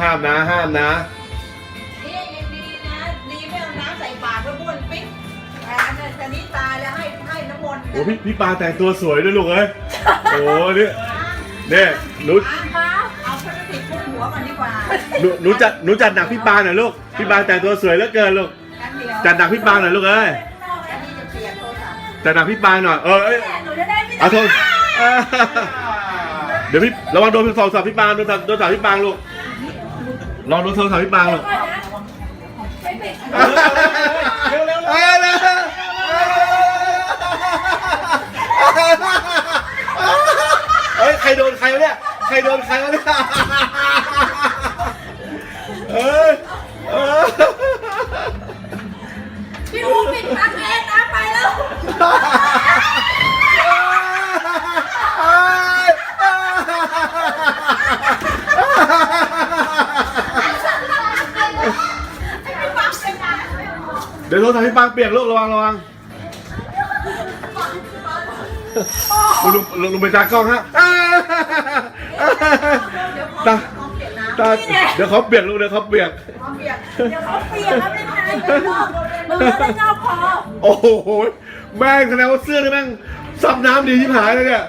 ห้ามนะห้ามนะ นี่ยังดีนะดีไม่เอาน้ำใส่ปากแล้วบ้วนปิ๊บแต่อันนั้นตอนนี้ตายแล้วให้ให้น้ำมนต์โอ้พี่พี่ปาแต่งตัวสวยด้วยลูกเอ้ยโอ้เนี่ยเนี่ยหนูอ้างเท้าเอาพลาสติกคลุมหัวมันดีกว่าหนูหนูจัดหนูจัดหนักพี่ปาหน่อยลูกพี่ปาแต่งตัวสวยเหลือเกินลูกกันเดียวจัดหนักพี่ปาหน่อยลูกเอ้ยอันนี้จะเปลี่ยนโทรศัพท์จัดหนักพี่ปาหน่อยเออเอ้ยหนูจะได้ไม่เอาโทรเออเดี๋ยวพี่ระวังโดนโทรศัพท์พี่ปาโดนโทรศัพท์โดนโทรศัพท์พี่ปาลูก ลองโดนโทรศัพท์พี่ปาลูกเร็วเร็วเอ้ยเร็วเฮ้ยใครโดนใครวะเนี่ย ใครโดนใครวะเนี่ยเอ้ยเอ้ยพี่อูปิดปากเองนะไปแล้ว เดี๋ยวโทรศัพท์พี่ปังเปียกลูกระวังระวังลุงลุงลุงไปตากล้องฮะตาตาเดี๋ยวเขาเปียกลูกเดี๋ยวเขาเปียกเดี๋ยวเขาเปลี่ยนแล้วเป็นไงมันเลอะได้เงาพอโอ้โห แม่งแสดงว่าเสื้อนี่แม่งซับน้ำดีที่หายเลยเนี่ย